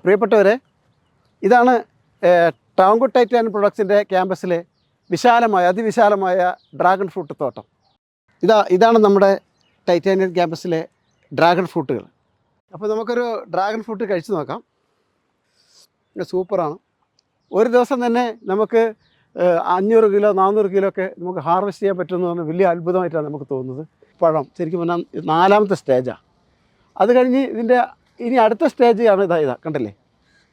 പ്രിയപ്പെട്ടവരെ ഇതാണ് thank you Titan പ്രൊഡക്ട്സിന്റെ ക്യാമ്പസിലെ വിശാലമായ അതിവിശാലമായ ഡ്രാഗൺ ഫ്രൂട്ട് തോട്ടം. ഇതാ ഇതാണ് നമ്മുടെ ടൈറ്റാനിയൻ ക്യാമ്പസിലെ ഡ്രാഗൺ ഫ്രൂട്ടുകൾ. അപ്പോൾ നമുക്കൊരു ഡ്രാഗൺ ഫ്രൂട്ട് കഴിച്ചു നോക്കാം. സൂപ്പറാണ്. ഒരു ദിവസം തന്നെ നമുക്ക് അഞ്ഞൂറ് കിലോ നാനൂറ് കിലോ ഒക്കെ നമുക്ക് ഹാർവെസ്റ്റ് ചെയ്യാൻ പറ്റുമെന്ന് പറഞ്ഞാൽ വലിയ അത്ഭുതമായിട്ടാണ് നമുക്ക് തോന്നുന്നത്. പഴം ശരിക്കും പറഞ്ഞാൽ നാലാമത്തെ സ്റ്റേജാണ് അത് കഴിഞ്ഞ് ഇതിന്റെ ഇനി അടുത്ത സ്റ്റേജ് ആണ് ഇതാ ഇതാ കണ്ടല്ലേ?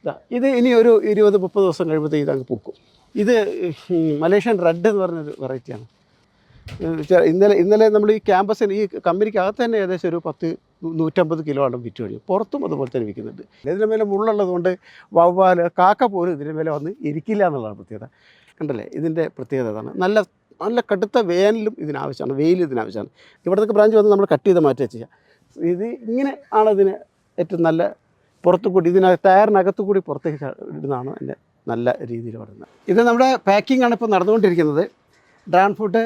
ഇതാ ഇത് ഇനി ഒരു ഇരുപത് മുപ്പത് ദിവസം കഴിയുമ്പോഴത്തേക്ക് ഇതങ്ങ് പൂക്കും. ഇത് മലേഷ്യൻ റെഡ് എന്ന് പറഞ്ഞൊരു വെറൈറ്റിയാണ് ഇന്നലെ ഇന്നലെ നമ്മൾ ഈ ക്യാമ്പസിന് ഈ കമ്പനിക്കകത്ത് തന്നെ ഏകദേശം ഒരു പത്ത് നൂറ്റമ്പത് കിലോ ആണ് വിറ്റ് കഴിഞ്ഞു പുറത്തും അതുപോലെ തന്നെ വിൽക്കുന്നുണ്ട്. ഇതിന്റെ മേലെ മുള്ളുള്ളത് കൊണ്ട് വവ്വാൽ കാക്ക പോലും ഇതിന്റെ മേലെ വന്ന് ഇരിക്കില്ല എന്നുള്ളതാണ് പ്രത്യേകത. കണ്ടല്ലേ? ഇതിന്റെ പ്രത്യേകത അതാണ് നല്ല നല്ല കടുത്ത വേനലും ഇതിനാവശ്യമാണ് വെയിലും ഇതിനാവശ്യമാണ് ഇവിടുത്തെ ബ്രാഞ്ച് വന്ന് നമ്മൾ കട്ട് ചെയ്ത് മാറ്റുക ചെയ്യുക. ഇത് ഇങ്ങനെ ആണ് ഇതിന് ഏറ്റവും നല്ല പുറത്തു കൂടി ഇതിനകത്ത് ടയറിനകത്തു കൂടി പുറത്തേക്ക് ഇടുന്നതാണ് എന്റെ നല്ല രീതിയിൽ പറയുന്നത്. ഇത് നമ്മുടെ പാക്കിംഗ് ആണ് ഇപ്പോൾ നടന്നുകൊണ്ടിരിക്കുന്നത്. ഡ്രാൻ ഫുഡ്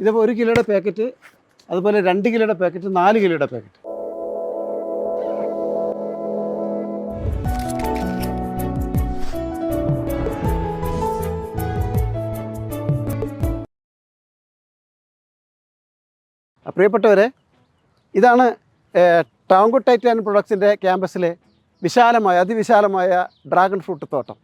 ഇതിപ്പോൾ ഒരു കിലോയുടെ പാക്കറ്റ് അതുപോലെ രണ്ട് കിലോയുടെ പാക്കറ്റ് നാല് കിലോയുടെ പാക്കറ്റ്. പ്രിയപ്പെട്ടവരെ ഇതാണ് ടാങ്കു ടൈറ്റാൻ പ്രൊഡക്ട്സിന്റെ ക്യാമ്പസിലെ വിശാലമായ അതിവിശാലമായ ഡ്രാഗൺ ഫ്രൂട്ട് തോട്ടം.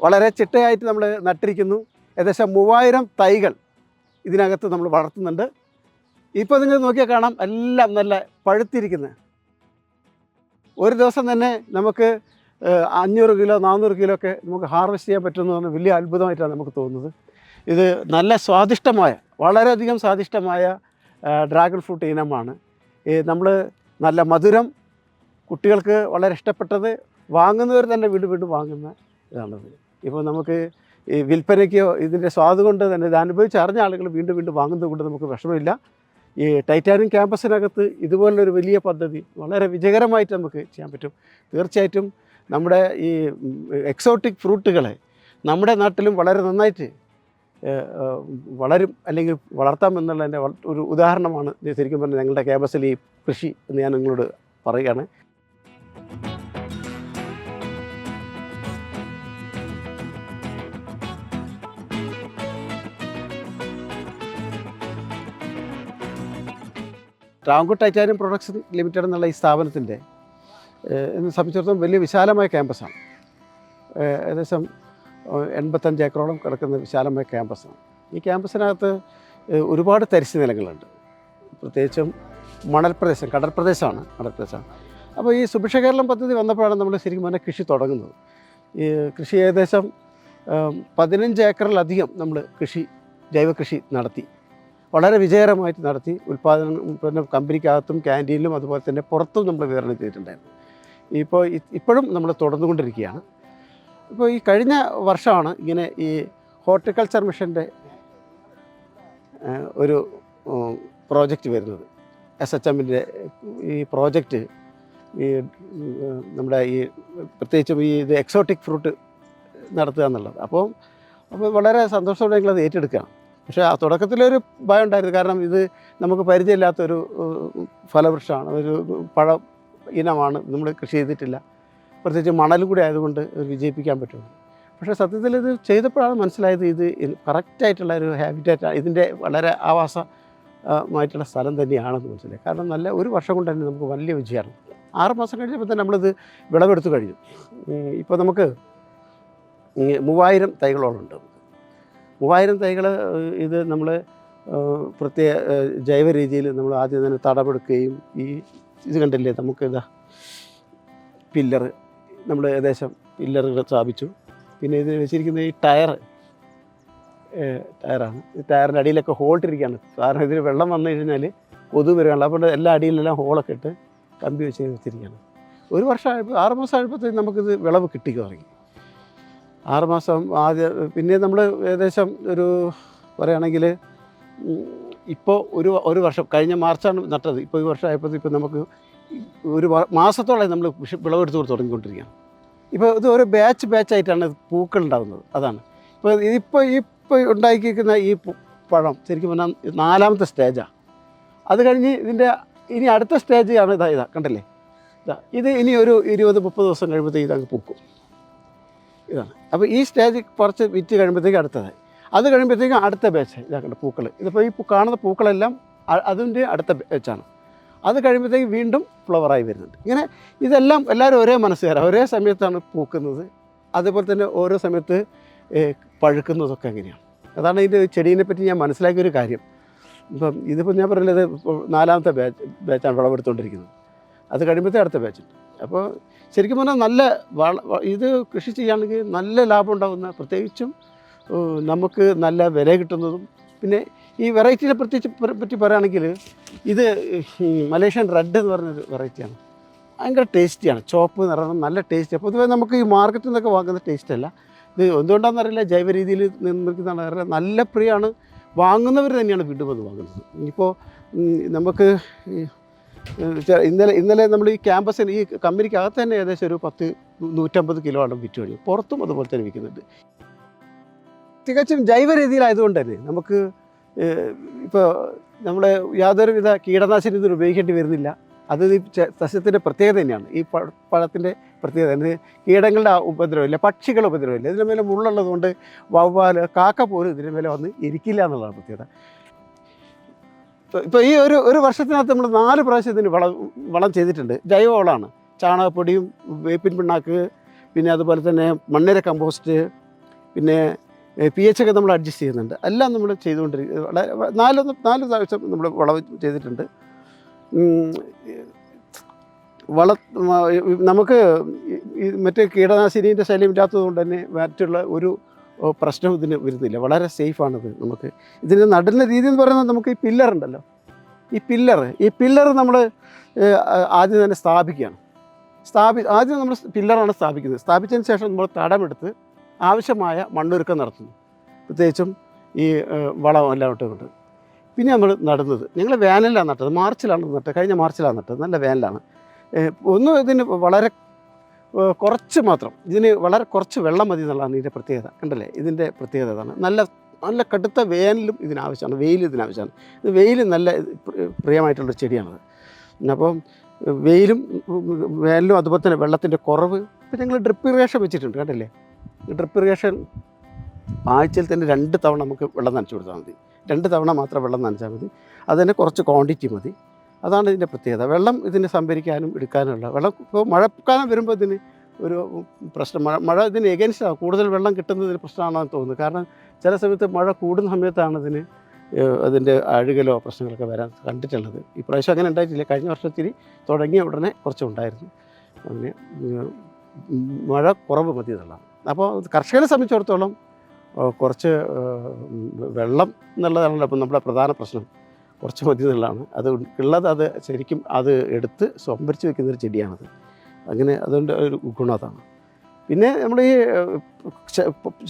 വളരെ ചിട്ടയായിട്ട് നമ്മൾ നട്ടിരിക്കുന്നു. ഏകദേശം മൂവായിരം തൈകൾ ഇതിനകത്ത് നമ്മൾ വളർത്തുന്നുണ്ട്. ഇപ്പോൾ നിങ്ങൾ നോക്കിയാൽ കാണാം എല്ലാം നല്ല പഴുത്തിരിക്കുന്നത് ഒരു ദിവസം തന്നെ നമുക്ക് അഞ്ഞൂറ് കിലോ നാനൂറ് കിലോ ഒക്കെ നമുക്ക് ഹാർവെസ്റ്റ് ചെയ്യാൻ പറ്റുമെന്ന് പറഞ്ഞാൽ വലിയ അത്ഭുതമായിട്ടാണ് നമുക്ക് തോന്നുന്നത്. ഇത് നല്ല സ്വാദിഷ്ടമായ വളരെയധികം സ്വാദിഷ്ടമായ ഡ്രാഗൺ ഫ്രൂട്ട് ഇനമാണ്. നമ്മൾ നല്ല മധുരം കുട്ടികൾക്ക് വളരെ ഇഷ്ടപ്പെട്ടത് വാങ്ങുന്നവർ തന്നെ വീണ്ടും വീണ്ടും വാങ്ങുന്ന ഇതാണത് ഇപ്പോൾ നമുക്ക് ഈ വിൽപ്പനയ്ക്കോ ഇതിന്റെ സ്വാദ് കൊണ്ട് തന്നെ ഇത് അനുഭവിച്ച് അറിഞ്ഞ ആളുകൾ വീണ്ടും വീണ്ടും വാങ്ങുന്നത് കൊണ്ട് നമുക്ക് വിഷമമില്ല. ഈ ടൈറ്റാനിയം ക്യാമ്പസിനകത്ത് ഇതുപോലൊരു വലിയ പദ്ധതി വളരെ വിജയകരമായിട്ട് നമുക്ക് ചെയ്യാൻ പറ്റും. തീർച്ചയായിട്ടും നമ്മുടെ ഈ എക്സോട്ടിക് ഫ്രൂട്ടുകളെ നമ്മുടെ നാട്ടിലും വളരെ നന്നായിട്ട് വളരും അല്ലെങ്കിൽ വളർത്താം എന്നുള്ളതിന്റെ ഒരു ഉദാഹരണമാണ് ശരിക്കും പറഞ്ഞാൽ ഞങ്ങളുടെ ക്യാമ്പസിൽ ഈ കൃഷി എന്ന് ഞാൻ നിങ്ങളോട് പറയുകയാണ്. ടാങ്കു ടൈറ്റാനിയം പ്രൊഡക്ട്സ് ലിമിറ്റഡ് എന്നുള്ള ഈ സ്ഥാപനത്തിന്റെ എന്നെ സംബന്ധിച്ചിടത്തോളം വലിയ വിശാലമായ ക്യാമ്പസാണ്. ഏകദേശം എൺപത്തഞ്ച് ഏക്കറോളം കിടക്കുന്ന വിശാലമായ ക്യാമ്പസാണ്. ഈ ക്യാമ്പസിനകത്ത് ഒരുപാട് തരിശു നിലങ്ങളുണ്ട്. പ്രത്യേകിച്ചും മണൽ പ്രദേശം കടൽ പ്രദേശമാണ് പ്രദേശമാണ് അപ്പോൾ ഈ സുഭിക്ഷ കേരളം പദ്ധതി വന്നപ്പോഴാണ് നമ്മൾ ശരിക്കും പറഞ്ഞാൽ കൃഷി തുടങ്ങുന്നത്. ഈ കൃഷി ഏകദേശം പതിനഞ്ച് ഏക്കറിലധികം നമ്മൾ കൃഷി ജൈവകൃഷി നടത്തി. വളരെ വിജയകരമായിട്ട് നടത്തി. ഉൽപ്പാദനം പിന്നെ കമ്പനിക്കകത്തും ക്യാന്റീനിലും അതുപോലെ തന്നെ പുറത്തും നമ്മൾ വിതരണം ചെയ്തിട്ടുണ്ടായിരുന്നു. ഇപ്പോൾ ഇപ്പോഴും നമ്മൾ തുടർന്നുകൊണ്ടിരിക്കുകയാണ്. ഇപ്പോൾ ഈ കഴിഞ്ഞ വർഷമാണ് ഇങ്ങനെ ഈ ഹോർട്ടിക്കൾച്ചർ മിഷന്റെ ഒരു പ്രോജക്റ്റ് വരുന്നത്. എസ് എച്ച് എമ്മിന്റെ ഈ പ്രോജക്റ്റ് ഈ നമ്മുടെ ഈ പ്രത്യേകിച്ചും ഈ ഇത് എക്സോട്ടിക് ഫ്രൂട്ട് നടത്തുക എന്നുള്ളത്. അപ്പോൾ അപ്പോൾ വളരെ സന്തോഷത്തോടെ ഞങ്ങളത് ഏറ്റെടുക്കുകയാണ്. പക്ഷേ ആ തുടക്കത്തിലൊരു ഭയം ഉണ്ടായിരുന്നു. കാരണം ഇത് നമുക്ക് പരിചയമില്ലാത്തൊരു ഫലവൃക്ഷമാണ്. ഒരു പഴ ഇനമാണ്. നമ്മൾ കൃഷി ചെയ്തിട്ടില്ല. പ്രത്യേകിച്ച് മണൽ കൂടി ആയതുകൊണ്ട് വിജയിപ്പിക്കാൻ പറ്റുള്ളൂ പക്ഷേ സത്യത്തിൽ ഇത് ചെയ്തപ്പോഴാണ് മനസ്സിലായത് ഇത് കറക്റ്റായിട്ടുള്ള ഒരു ഹാബിറ്റാറ്റ് ഇതിന്റെ വളരെ ആവാസമായിട്ടുള്ള സ്ഥലം തന്നെയാണെന്ന് മനസ്സിലായി. കാരണം നല്ല ഒരു വർഷം കൊണ്ട് തന്നെ നമുക്ക് വലിയ വിജയമാണ്. ആറ് മാസം കഴിഞ്ഞപ്പോൾ തന്നെ നമ്മളിത് വിളവെടുത്ത് കഴിഞ്ഞു. ഇപ്പോൾ നമുക്ക് മൂവായിരം തൈകളോളം ഉണ്ട് മൂവായിരം തൈകൾ ഇത് നമ്മൾ പ്രത്യേക ജൈവ രീതിയിൽ നമ്മൾ ആദ്യം തന്നെ തടമെടുക്കുകയും ഈ ഇത് കണ്ടില്ലേ? നമുക്ക് ഇതാ പില്ലർ നമ്മൾ ഏകദേശം പില്ലറുകൾ സ്ഥാപിച്ചു. പിന്നെ ഇത് വെച്ചിരിക്കുന്ന ഈ ടയർ ടയറാണ്. ഈ ടയറിന്റെ അടിയിലൊക്കെ ഹോൾട്ടിരിക്കുകയാണ് കാരണം ഇതിൽ വെള്ളം വന്നു കഴിഞ്ഞാൽ കൊതു വരികയാണ്. അപ്പോൾ എല്ലാ അടിയിലെല്ലാം ഹോളൊക്കെ ഇട്ട് കമ്പി വെച്ച് വെച്ചിരിക്കുകയാണ് ഒരു വർഷമായപ്പോൾ ആറ് മാസം ആയപ്പോഴത്തേക്ക് നമുക്കിത് വിളവ് കിട്ടി തുടങ്ങി ആറ് മാസം ആദ്യം പിന്നെ നമ്മൾ ഏകദേശം ഒരു പറയുകയാണെങ്കിൽ ഇപ്പോൾ ഒരു ഒരു വർഷം കഴിഞ്ഞ മാർച്ചാണ് നട്ടത്. ഇപ്പോൾ ഈ വർഷം ആയപ്പോൾ ഇപ്പോൾ നമുക്ക് ഒരു മാസത്തോളം നമ്മൾ വിളവെടുത്ത് കൊടുത്ത് തുടങ്ങിക്കൊണ്ടിരിക്കുകയാണ്. ഇപ്പോൾ ഇത് ഒരു ബാച്ച് ബാച്ചായിട്ടാണ് പൂക്കൾ ഉണ്ടാകുന്നത് അതാണ്. ഇപ്പോൾ ഇതിപ്പോൾ ഇപ്പോൾ ഉണ്ടാക്കിയിരിക്കുന്ന ഈ പഴം ശരിക്കും പറഞ്ഞാൽ നാലാമത്തെ സ്റ്റേജാണ് അത് കഴിഞ്ഞ് ഇതിന്റെ ഇനി അടുത്ത സ്റ്റേജ് ആണ് ഇതാ ഇതാ കണ്ടല്ലേ? ഇതാ ഇത് ഇനി ഒരു ഇരുപത് മുപ്പത് ദിവസം കഴിയുമ്പോഴത്തേക്ക് ഇതങ്ങ് പൂക്കും. ഇതാണ്. അപ്പോൾ ഈ സ്റ്റേജ് കുറച്ച് വിറ്റ് കഴിയുമ്പോഴത്തേക്ക് അടുത്തതായി അത് കഴിയുമ്പോഴത്തേക്കും അടുത്ത ബാച്ച് ഇതാക്കേണ്ട കണ്ട പൂക്കൾ ഇതിപ്പോൾ ഈ കാണുന്ന പൂക്കളെല്ലാം അതിന്റെ അടുത്ത ബാച്ചാണ് അത് കഴിയുമ്പോഴത്തേക്ക് വീണ്ടും ഫ്ലവറായി വരുന്നുണ്ട്. ഇങ്ങനെ ഇതെല്ലാം എല്ലാവരും ഒരേ മനസ്സുകാരാണ് ഒരേ സമയത്താണ് പൂക്കുന്നത്. അതേപോലെ തന്നെ ഓരോ സമയത്ത് പഴുക്കുന്നതൊക്കെ അങ്ങനെയാണ് അതാണ് ഇതിന്റെ ചെടീനെ പറ്റി ഞാൻ മനസ്സിലാക്കിയൊരു കാര്യം. ഇപ്പം ഇതിപ്പോൾ ഞാൻ പറഞ്ഞത് നാലാമത്തെ ബാച്ച് ബാച്ചാണ് വിളവെടുത്തുകൊണ്ടിരിക്കുന്നത് അത് കഴിയുമ്പോഴത്തെ അടുത്ത ബാച്ചുണ്ട് അപ്പോൾ ശരിക്കും പറഞ്ഞാൽ നല്ല വള ഇത് കൃഷി ചെയ്യുകയാണെങ്കിൽ നല്ല ലാഭം ഉണ്ടാകുന്ന പ്രത്യേകിച്ചും നമുക്ക് നല്ല വില കിട്ടുന്നതും പിന്നെ ഈ വെറൈറ്റിനെ പ്രത്യേകിച്ച് പറ്റി പറയുകയാണെങ്കിൽ ഇത് മലേഷ്യൻ റെഡ് എന്ന് പറഞ്ഞൊരു വെറൈറ്റിയാണ്. ഭയങ്കര ടേസ്റ്റിയാണ്. ചോപ്പ് നിറം നല്ല ടേസ്റ്റ്. പൊതുവേ നമുക്ക് ഈ മാർക്കറ്റിൽ നിന്നൊക്കെ വാങ്ങുന്ന ടേസ്റ്റ് അല്ല. ഇത് എന്തുകൊണ്ടാണെന്നറിയില്ല ജൈവ രീതിയിൽ നിർമ്മിക്കുന്നതാണ് അറിയില്ല നല്ല പ്രിയമാണ് വാങ്ങുന്നവർ തന്നെയാണ് വീണ്ടും അത് വാങ്ങുന്നത്. ഇപ്പോൾ നമുക്ക് ഇന്നലെ ഇന്നലെ നമ്മൾ ഈ ക്യാമ്പസിന് ഈ കമ്പനിക്കകത്ത് തന്നെ ഏകദേശം ഒരു പത്ത് നൂറ്റമ്പത് കിലോ ആണ് വിറ്റ് കഴിഞ്ഞു പുറത്തും അതുപോലെ തന്നെ വിൽക്കുന്നുണ്ട്. തികച്ചും ജൈവ രീതിയിലായതുകൊണ്ട് നമുക്ക് ഇപ്പോൾ നമ്മുടെ യാതൊരുവിധ കീടനാശിനി ഇതിന് ഉപയോഗിക്കേണ്ടി വരുന്നില്ല. അത് ഈ സസ്യത്തിന്റെ പ്രത്യേകത തന്നെയാണ്. ഈ പഴ പഴത്തിന്റെ പ്രത്യേകത അതിന് കീടങ്ങളുടെ ഉപദ്രവമില്ല പക്ഷികളുടെ ഉപദ്രവമില്ല. ഇതിന് മേലെ മുള്ളുള്ളത് കൊണ്ട് വവ്വാൽ കാക്ക പോലും ഇതിന് മേലെ വന്ന് ഇരിക്കില്ല എന്നുള്ളതാണ് പ്രത്യേകത. ഇപ്പോൾ ഈ ഒരു ഒരു വർഷത്തിനകത്ത് നമ്മൾ നാല് പ്രാവശ്യം ഇതിന് വളം വളം ചെയ്തിട്ടുണ്ട്. ജൈവ വളമാണ്. ചാണകപ്പൊടിയും വേപ്പിൻ പിണ്ണാക്ക് പിന്നെ അതുപോലെ തന്നെ മണ്ണിര കമ്പോസ്റ്റ് പിന്നെ പി എച്ച് ഒക്കെ നമ്മൾ അഡ്ജസ്റ്റ് ചെയ്യുന്നുണ്ട്. എല്ലാം നമ്മൾ ചെയ്തുകൊണ്ടിരിക്കുക വളരെ നാല് പ്രാവശ്യം നമ്മൾ വളവ് ചെയ്തിട്ടുണ്ട്. വള നമുക്ക് മറ്റേ കീടനാശിനീന്റെ ശല്യം ഇല്ലാത്തതുകൊണ്ട് തന്നെ മറ്റുള്ള ഒരു പ്രശ്നം ഇതിന് വരുന്നില്ല. വളരെ സേഫാണിത് നമുക്ക്. ഇതിന് നടുന്ന രീതി എന്ന് പറയുന്നത് നമുക്ക് ഈ പില്ലർ ഉണ്ടല്ലോ. ഈ പില്ലർ ഈ പില്ലർ നമ്മൾ ആദ്യം തന്നെ സ്ഥാപിക്കുകയാണ്. സ്ഥാപി ആദ്യം നമ്മൾ പില്ലറാണ് സ്ഥാപിക്കുന്നത്. സ്ഥാപിച്ചതിന് ശേഷം നമ്മൾ തടമെടുത്ത് ആവശ്യമായ മണ്ണൊരുക്കം നടത്തുന്നു പ്രത്യേകിച്ചും ഈ വളം എല്ലാം ഇട്ടുകൊണ്ട് പിന്നെ നമ്മൾ നടുന്നത് ഞങ്ങൾ വേനലിലാണ് നട്ടത് മാർച്ചിലാണ് നട്ടത് കഴിഞ്ഞ മാർച്ചിലാണ് നട്ടത് നല്ല വേനലാണ് ഒന്ന് ഇതിന് വളരെ കുറച്ച് മാത്രം ഇതിന് വളരെ കുറച്ച് വെള്ളം മതി എന്നുള്ളതാണ് ഇതിന്റെ പ്രത്യേകത കണ്ടല്ലേ ഇതിന്റെ പ്രത്യേകത അതാണ് നല്ല നല്ല കടുത്ത വേനലും ഇതിനാവശ്യമാണ് വെയിലും ഇതിനാവശ്യമാണ് ഇത് വെയിൽ നല്ല പ്രിയമായിട്ടുള്ള ചെടിയാണത് അപ്പം വെയിലും വേനലും അതുപോലെ തന്നെ വെള്ളത്തിന്റെ കുറവ് ഇപ്പം ഞങ്ങൾ ഡ്രിപ്പ് ഇറിഗേഷൻ വെച്ചിട്ടുണ്ട് കണ്ടില്ലേ ഡ്രിപ്പ് ഇറിഗേഷൻ ആഴ്ചയിൽ തന്നെ രണ്ട് തവണ നമുക്ക് വെള്ളം നനച്ചു കൊടുത്താൽ മതി. രണ്ട് തവണ മാത്രം വെള്ളം നനച്ചാൽ മതി. അതിന് കുറച്ച് ക്വാണ്ടിറ്റി മതി. അതാണ് ഇതിന്റെ പ്രത്യേകത. വെള്ളം ഇതിനെ സംഭരിക്കാനും എടുക്കാനുമുള്ള വെള്ളം ഇപ്പോൾ മഴക്കാലം വരുമ്പോൾ ഇതിന് ഒരു പ്രശ്നം. മഴ മഴ ഇതിന് എഗൻസ്റ്റാണ് കൂടുതൽ വെള്ളം കിട്ടുന്നതിന് പ്രശ്നമാണെന്ന് തോന്നുന്നു. കാരണം ചില സമയത്ത് മഴ കൂടുന്ന സമയത്താണ് ഇതിന് അതിന്റെ അഴുകലോ പ്രശ്നങ്ങളൊക്കെ വരാൻ കണ്ടിട്ടുള്ളത്. ഇപ്രാവശ്യം അങ്ങനെ ഉണ്ടായിട്ടില്ല. കഴിഞ്ഞ വർഷത്തിൽ തുടങ്ങിയ ഉടനെ കുറച്ച് ഉണ്ടായിരുന്നു. അങ്ങനെ മഴ കുറവ് മതി എന്നുള്ളതാണ്. അപ്പോൾ കർഷകനെ സംബന്ധിച്ചിടത്തോളം കുറച്ച് വെള്ളം എന്നുള്ളതാണല്ലോ ഇപ്പം നമ്മുടെ പ്രധാന പ്രശ്നം. കുറച്ച് മതി എന്നുള്ളതാണ്. അത് ഉള്ളത് അത് ശരിക്കും അത് എടുത്ത് സംഭരിച്ച് വെക്കുന്ന ഒരു ചെടിയാണത്. അങ്ങനെ അതുകൊണ്ട് ഒരു ഗുണം അതാണ്. പിന്നെ നമ്മൾ ഈ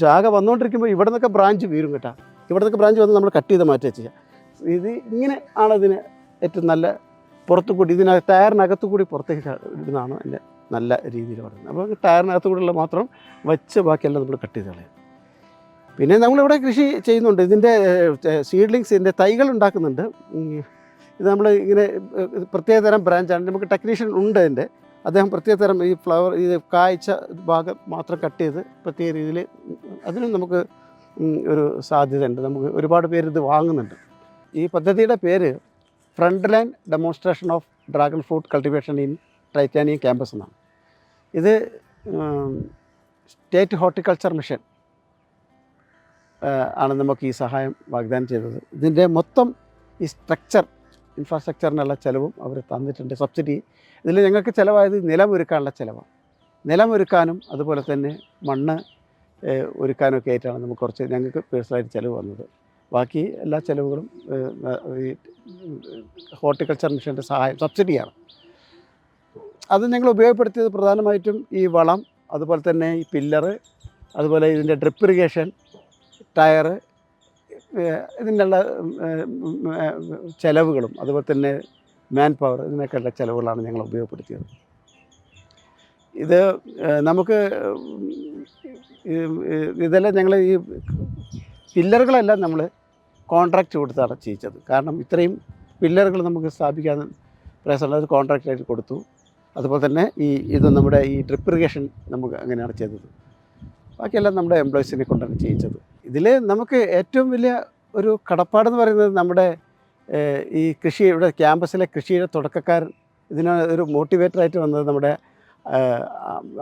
ശാഖ വന്നുകൊണ്ടിരിക്കുമ്പോൾ ഇവിടെ നിന്നൊക്കെ ബ്രാഞ്ച് വീരും കേട്ടോ. ഇവിടെ നിന്നൊക്കെ ബ്രാഞ്ച് വന്ന് നമ്മൾ കട്ട് ചെയ്ത് മാറ്റുക ചെയ്യുക. ഇത് ഇങ്ങനെ ആണ് ഇതിന് ഏറ്റവും നല്ല പുറത്തു കൂടി ഇതിനകത്ത് ടയറിനകത്തു കൂടി പുറത്തേക്ക് ഇടുന്നതാണ് എന്റെ നല്ല രീതിയിൽ പറയുന്നത് അപ്പോൾ ടയറിനകത്ത് കൂടെയുള്ള മാത്രം വെച്ച് ബാക്കിയെല്ലാം നമ്മൾ കട്ട് ചെയ്ത് കളയും. പിന്നെ നമ്മളിവിടെ കൃഷി ചെയ്യുന്നുണ്ട്. ഇതിന്റെ സീഡ്ലിങ്സ് ഇതിന്റെ തൈകൾ ഉണ്ടാക്കുന്നുണ്ട്. ഇത് നമ്മൾ ഇങ്ങനെ പ്രത്യേക പ്രത്യേകതരം ബ്രാഞ്ചാണ്. നമുക്ക് ടെക്നീഷ്യൻ ഉണ്ട് അതിന്റെ. അദ്ദേഹം പ്രത്യേകതരം ഈ ഫ്ലവർ ഈ കായ്ച്ച ഭാഗം മാത്രം കട്ട് ചെയ്ത് പ്രത്യേക രീതിയിൽ അതിനും നമുക്ക് ഒരു സാധ്യത ഉണ്ട് നമുക്ക് ഒരുപാട് പേര് ഇത് വാങ്ങുന്നുണ്ട്. ഈ പദ്ധതിയുടെ പേര് front line demonstration of dragon fruit cultivation in titanium campus എന്നാണ്. ഇത് സ്റ്റേറ്റ് ഹോർട്ടിക്കൾച്ചർ മിഷൻ ആണ് നമുക്ക് ഈ സഹായം വാഗ്ദാനം ചെയ്തത്. ഇതിന്റെ മൊത്തം ഈ സ്ട്രക്ചർ ഇൻഫ്രാസ്ട്രക്ചറിനുള്ള ചിലവും അവർ തന്നിട്ടുണ്ട്. സബ്സിഡി ഇതിൽ ഞങ്ങൾക്ക് ചിലവായത് നിലമൊരുക്കാനുള്ള ചിലവാണ്. നിലമൊരുക്കാനും അതുപോലെ തന്നെ മണ്ണ് ഒരുക്കാനൊക്കെ ആയിട്ടാണ് നമുക്ക് കുറച്ച് ഞങ്ങൾക്ക് പേഴ്സണലായിട്ട് ചിലവ് വന്നത്. ബാക്കി എല്ലാ ചിലവുകളും ഈ ഹോർട്ടിക്കൾച്ചർ മിഷന്റെ സഹായം സബ്സിഡിയാണ്. അത് ഞങ്ങൾ ഉപയോഗപ്പെടുത്തിയത് പ്രധാനമായിട്ടും ഈ വളം അതുപോലെ തന്നെ ഈ പില്ലറ് അതുപോലെ ഇതിന്റെ ഡ്രിപ്പ് ഇറിഗേഷൻ ടയറ് ഇതിനുള്ള ചിലവുകളും അതുപോലെ തന്നെ മാൻ പവർ ഇതിനൊക്കെയുള്ള ചിലവുകളാണ് ഞങ്ങൾ ഉപയോഗപ്പെടുത്തിയത്. ഇത് നമുക്ക് ഇതെല്ലാം ഞങ്ങൾ ഈ പില്ലറുകളെല്ലാം നമ്മൾ കോൺട്രാക്റ്റ് കൊടുത്താണ് ചെയ്യിച്ചത്. കാരണം ഇത്രയും പില്ലറുകൾ നമുക്ക് സ്ഥാപിക്കാൻ പ്രയാസമുള്ള ഒരു കോൺട്രാക്റ്റായിട്ട് കൊടുത്തു. അതുപോലെ തന്നെ ഈ ഇത് നമ്മുടെ ഈ ഡ്രിപ്പ് ഇറിഗേഷൻ നമുക്ക് അങ്ങനെയാണ് ചെയ്തത് ബാക്കിയെല്ലാം നമ്മുടെ എംപ്ലോയീസിനെ കൊണ്ടാണ് ചെയ്യിച്ചത്. ഇതിൽ നമുക്ക് ഏറ്റവും വലിയ ഒരു കടപ്പാടെന്ന് പറയുന്നത് നമ്മുടെ ഈ കൃഷി ഇവിടെ ക്യാമ്പസിലെ കൃഷിയുടെ തുടക്കക്കാർ ഇതിന് ഒരു മോട്ടിവേറ്ററായിട്ട് വന്നത് നമ്മുടെ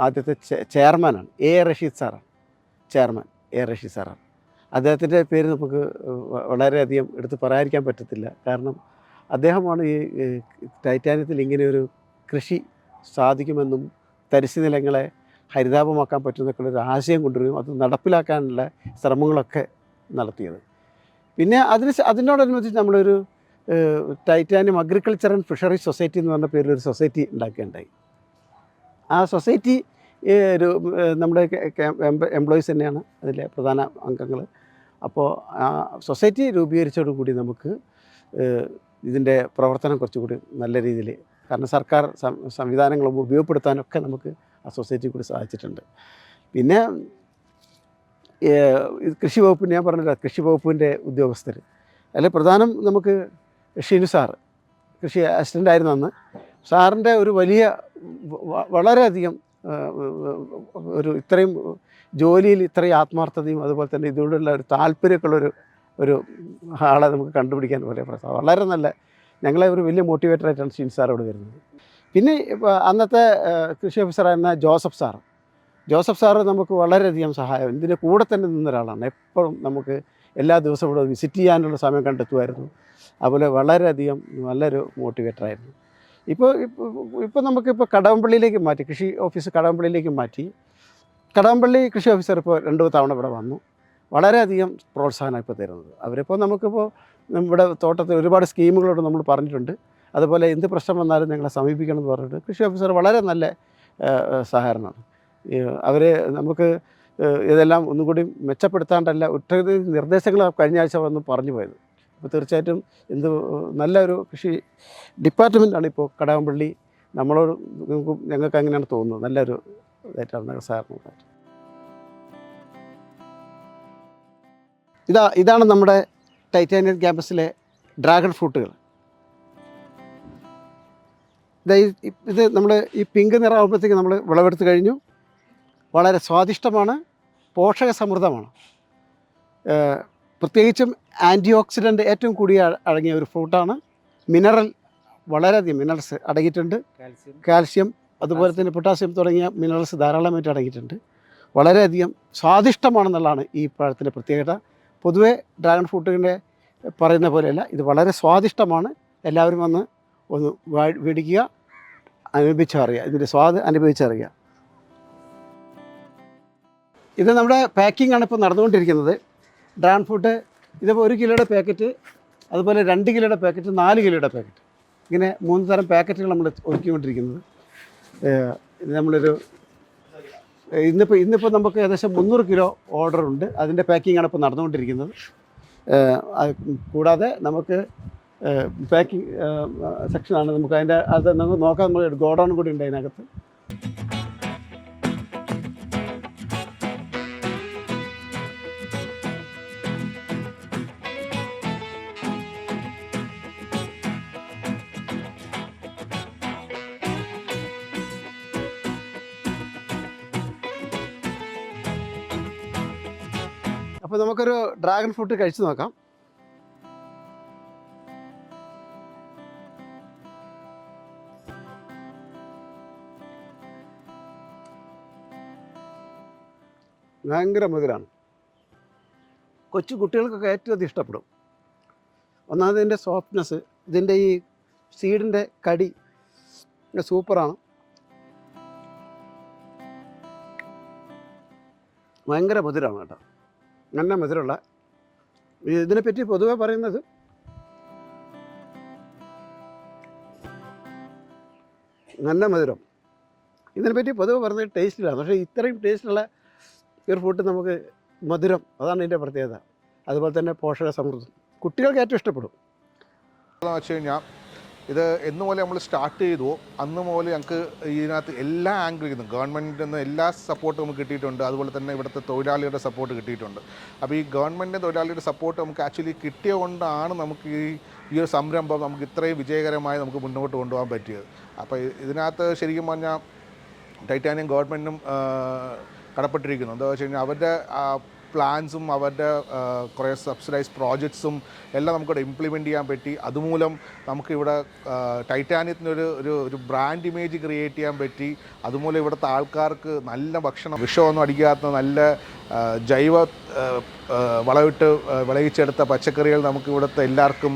ആദ്യത്തെ ചെയർമാനാണ് എ. റഷീദ് സാറാണ് ചെയർമാൻ എ. റഷീദ് സാറാണ് അദ്ദേഹത്തിന്റെ പേര് നമുക്ക് വളരെയധികം എടുത്ത് പറയാതിരിക്കാൻ പറ്റത്തില്ല. കാരണം അദ്ദേഹമാണ് ഈ ടൈറ്റാനിയത്തിൽ ഇങ്ങനെ ഒരു കൃഷി സാധിക്കുമെന്നും തരിശു നിലങ്ങളെ ഹരിതാപമാക്കാൻ പറ്റുന്നൊക്കെ ഒരു ആശയം കൊണ്ടുവരും അത് നടപ്പിലാക്കാനുള്ള ശ്രമങ്ങളൊക്കെ നടത്തിയത്. പിന്നെ അതിന് അതിനോടനുബന്ധിച്ച് നമ്മളൊരു titanium agriculture and fisheries society എന്ന് പറഞ്ഞ പേരിൽ ഒരു സൊസൈറ്റി ഉണ്ടാക്കുകയുണ്ടായി. ആ സൊസൈറ്റി ഒരു നമ്മുടെ എംപ്ലോയീസ് തന്നെയാണ് അതിലെ പ്രധാന അംഗങ്ങൾ അപ്പോൾ ആ സൊസൈറ്റി രൂപീകരിച്ചതോടുകൂടി നമുക്ക് ഇതിന്റെ പ്രവർത്തനം കുറച്ചുകൂടി നല്ല രീതിയിൽ കാരണം സർക്കാർ സംവിധാനങ്ങൾ ഉപയോഗപ്പെടുത്താനൊക്കെ നമുക്ക് ആ കൂടി സാധിച്ചിട്ടുണ്ട് പിന്നെ കൃഷി വകുപ്പ് ഞാൻ പറഞ്ഞില്ല കൃഷി വകുപ്പിന്റെ ഉദ്യോഗസ്ഥർ. അതിൽ പ്രധാനം നമുക്ക് ഷീനു സാർ കൃഷി അസിസ്റ്റന്റ് ആയിരുന്നു അന്ന്. സാറിന്റെ ഒരു വലിയ വളരെയധികം ഒരു ഇത്രയും ജോലിയിൽ ഇത്രയും ആത്മാർത്ഥതയും അതുപോലെ തന്നെ ഇതുകൊണ്ടുള്ള ഒരു താല്പര്യമൊക്കെ ഉള്ളൊരു ഒരു ആളെ നമുക്ക് കണ്ടുപിടിക്കാൻ വളരെ പ്രയാസം വളരെ നല്ല ഞങ്ങളെ ഒരു വലിയ മോട്ടിവേറ്ററായിട്ടാണ് ഷീൻ സാർ ഇവിടെ വരുന്നത്. പിന്നെ അന്നത്തെ കൃഷി ഓഫീസറായിരുന്ന ജോസഫ് സാർ. ജോസഫ് സാറ് നമുക്ക് വളരെയധികം സഹായം ഇതിന്റെ കൂടെ തന്നെ നിന്ന ഒരാളാണ്. എപ്പോഴും നമുക്ക് എല്ലാ ദിവസവും ഇവിടെ വിസിറ്റ് ചെയ്യാനുള്ള സമയം കണ്ടെത്തുമായിരുന്നു. അതുപോലെ വളരെയധികം നല്ലൊരു മോട്ടിവേറ്ററായിരുന്നു ഇപ്പോൾ ഇപ്പോൾ നമുക്കിപ്പോൾ കടവമ്പള്ളിയിലേക്ക് മാറ്റി കൃഷി ഓഫീസ് കടവമ്പള്ളിയിലേക്ക് മാറ്റി. കടവമ്പള്ളി കൃഷി ഓഫീസർ ഇപ്പോൾ രണ്ട് തവണ ഇവിടെ വന്നു. വളരെയധികം പ്രോത്സാഹനം ഇപ്പോൾ തരുന്നത്. അവരിപ്പോൾ നമുക്കിപ്പോൾ നമ്മുടെ തോട്ടത്തിൽ ഒരുപാട് സ്കീമുകളോട് നമ്മൾ പറഞ്ഞിട്ടുണ്ട്. അതുപോലെ എന്ത് പ്രശ്നം വന്നാലും ഞങ്ങളെ സമീപിക്കണം എന്ന് പറഞ്ഞിട്ട് കൃഷി ഓഫീസർ വളരെ നല്ല സഹകരണമാണ്. അവർ നമുക്ക് ഇതെല്ലാം ഒന്നും കൂടി മെച്ചപ്പെടുത്താണ്ടല്ല ഒട്ടനവധി നിർദ്ദേശങ്ങൾ കഴിഞ്ഞ ആഴ്ച വന്ന് പറഞ്ഞു പോയത്. അപ്പോൾ തീർച്ചയായിട്ടും എന്ത് നല്ലൊരു കൃഷി ഡിപ്പാർട്ട്മെന്റാണ് ഇപ്പോൾ കടകംപള്ളി. നമ്മളോട് ഞങ്ങൾക്ക് അങ്ങനെയാണ് തോന്നുന്നത്. നല്ലൊരു ഇതായിട്ടാണ് സഹകരണം ഇതാ ഇതാണ് നമ്മുടെ ടൈറ്റാനിയം ക്യാമ്പസിലെ ഡ്രാഗൺ ഫ്രൂട്ടുകൾ. ഇതാ നമ്മൾ ഈ പിങ്ക് നിറമാകുമ്പോഴത്തേക്ക് നമ്മൾ വിളവെടുത്ത് കഴിഞ്ഞു. വളരെ സ്വാദിഷ്ടമാണ് പോഷക സമൃദ്ധമാണ് പ്രത്യേകിച്ചും ആന്റി ഓക്സിഡന്റ് ഏറ്റവും കൂടിയ അടങ്ങിയ ഒരു ഫ്രൂട്ടാണ്. മിനറൽ വളരെയധികം മിനറൽസ് അടങ്ങിയിട്ടുണ്ട്. കാൽഷ്യം കാൽസ്യം അതുപോലെ തന്നെ പൊട്ടാസ്യം തുടങ്ങിയ മിനറൽസ് ധാരാളമായിട്ട് അടങ്ങിയിട്ടുണ്ട്. വളരെയധികം സ്വാദിഷ്ടമാണെന്നുള്ളതാണ് ഈ പഴത്തിന്റെ പ്രത്യേകത. പൊതുവേ ഡ്രാഗൺ ഫ്രൂട്ടിന്റെ പറയുന്ന പോലെയല്ല ഇത് വളരെ സ്വാദിഷ്ടമാണ്. എല്ലാവരും വന്ന് ഒന്ന് മേടിക്കുക അനുഭവിച്ചറിയുക. ഇതിന്റെ സ്വാദ് അനുഭവിച്ചറിയുക. ഇത് നമ്മുടെ പാക്കിംഗ് ആണ് ഇപ്പോൾ നടന്നുകൊണ്ടിരിക്കുന്നത്. ഡ്രാഗൺ ഫ്രൂട്ട് ഇതിപ്പോൾ ഒരു കിലോയുടെ പാക്കറ്റ് അതുപോലെ രണ്ട് കിലോയുടെ പാക്കറ്റ് നാല് കിലോയുടെ പാക്കറ്റ്. ഇങ്ങനെ മൂന്ന് തരം പാക്കറ്റുകൾ നമ്മൾ ഒരുക്കിക്കൊണ്ടിരിക്കുന്നത്. ഇത് നമ്മളൊരു ഇന്നിപ്പോൾ ഇന്നിപ്പോൾ നമുക്ക് ഏകദേശം മുന്നൂറ് കിലോ ഓർഡർ ഉണ്ട്. അതിന്റെ പാക്കിംഗ് ആണ് ഇപ്പോൾ നടന്നുകൊണ്ടിരിക്കുന്നത്. കൂടാതെ നമുക്ക് പാക്കിംഗ് സെക്ഷനാണ് നമുക്ക് അതിന്റെ അത് നമുക്ക് നോക്കാം നമ്മൾ ഗോഡൗൺ കൂടി ഉണ്ട് അതിനകത്ത്. അപ്പോൾ നമുക്കൊരു ഡ്രാഗൺ ഫ്രൂട്ട് കഴിച്ചു നോക്കാം. ഭയങ്കര മധുരമാണ് കൊച്ചു കുട്ടികൾക്കൊക്കെ ഏറ്റവും അധികം ഇഷ്ടപ്പെടും. ഒന്നാമത് ഇതിന്റെ സോഫ്റ്റ്നെസ് ഇതിന്റെ ഈ സീഡിന്റെ കടി സൂപ്പറാണ് ഭയങ്കര മധുരമാണ് കേട്ടോ. നല്ല മധുരമുള്ള ഇതിനെപ്പറ്റി പൊതുവെ പറയുന്നത് നല്ല മധുരം. ഇതിനെപ്പറ്റി പൊതുവെ പറഞ്ഞ ടേസ്റ്റിലാണ്. പക്ഷേ ഇത്രയും ടേസ്റ്റുള്ള ഒരു ഫുഡ് നമുക്ക് മധുരം അതാണ് ഇതിന്റെ പ്രത്യേകത. അതുപോലെ തന്നെ പോഷക സമൃദ്ധം കുട്ടികൾക്ക് ഏറ്റവും ഇഷ്ടപ്പെടും. വെച്ച് കഴിഞ്ഞാൽ ഇത് എന്ന് പോലെ നമ്മൾ സ്റ്റാർട്ട് ചെയ്തു. അന്ന് മുതൽ ഞങ്ങൾക്ക് ഇതിനകത്ത് എല്ലാ ആംഗിളിൽ നിന്നും ഗവൺമെന്റിൽ നിന്ന് എല്ലാ സപ്പോർട്ടും നമുക്ക് കിട്ടിയിട്ടുണ്ട്. അതുപോലെ തന്നെ ഇവിടുത്തെ തൊഴിലാളികളുടെ സപ്പോർട്ട് കിട്ടിയിട്ടുണ്ട്. അപ്പോൾ ഈ ഗവൺമെന്റിന്റെ തൊഴിലാളിയുടെ സപ്പോർട്ട് നമുക്ക് ആക്ച്വലി കിട്ടിയ കൊണ്ടാണ് നമുക്ക് ഈ ഈ ഒരു സംരംഭം നമുക്ക് ഇത്രയും വിജയകരമായി നമുക്ക് മുന്നോട്ട് കൊണ്ടുപോകാൻ പറ്റിയത്. അപ്പോൾ ഇതിനകത്ത് ശരിക്കും പറഞ്ഞാൽ ടൈറ്റാനിയം ഗവൺമെന്റിനും കടപ്പെട്ടിരിക്കുന്നു. എന്താ വെച്ച് കഴിഞ്ഞാൽ അവരുടെ പ്ലാൻസും അവരുടെ കുറേ സബ്സിഡൈസ് പ്രോജക്ട്സും എല്ലാം നമുക്കിവിടെ ഇംപ്ലിമെന്റ് ചെയ്യാൻ പറ്റി. അതുമൂലം നമുക്കിവിടെ ടൈറ്റാനിയത്തിനൊരു ഒരു ഒരു ബ്രാൻഡ് ഇമേജ് ക്രിയേറ്റ് ചെയ്യാൻ പറ്റി. അതുമൂലം ഇവിടുത്തെ ആൾക്കാർക്ക് നല്ല ഭക്ഷണം വിഷമൊന്നും അടിക്കാത്ത നല്ല ജൈവ വളവിട്ട് വിളയിച്ചെടുത്ത പച്ചക്കറികൾ നമുക്ക് ഇവിടുത്തെ എല്ലാവർക്കും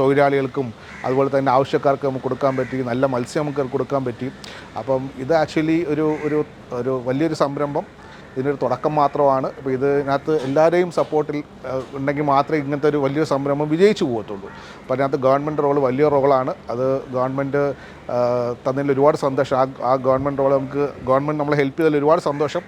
തൊഴിലാളികൾക്കും അതുപോലെ തന്നെ ആവശ്യക്കാർക്ക് നമുക്ക് കൊടുക്കാൻ പറ്റി. നല്ല മത്സ്യം നമുക്ക് കൊടുക്കാൻ പറ്റി. അപ്പം ഇത് ആക്ച്വലി ഒരു ഒരു വലിയൊരു സംരംഭം. ഇതിനൊരു തുടക്കം മാത്രമാണ്. അപ്പോൾ ഇതിനകത്ത് എല്ലാവരെയും സപ്പോർട്ടിൽ ഉണ്ടെങ്കിൽ മാത്രമേ ഇങ്ങനത്തെ ഒരു വലിയ സംരംഭം വിജയിച്ചു പോകത്തുള്ളൂ. അപ്പോൾ അതിനകത്ത് ഗവൺമെന്റ് റോൾ വലിയ റോളാണ് അത് ഗവൺമെന്റ് തന്നതിൽ ഒരുപാട് സന്തോഷം. ആ ആ ഗവൺമെന്റ് റോൾ നമുക്ക് ഗവൺമെന്റ് നമ്മളെ ഹെൽപ്പ് ചെയ്തതിൽ ഒരുപാട് സന്തോഷം.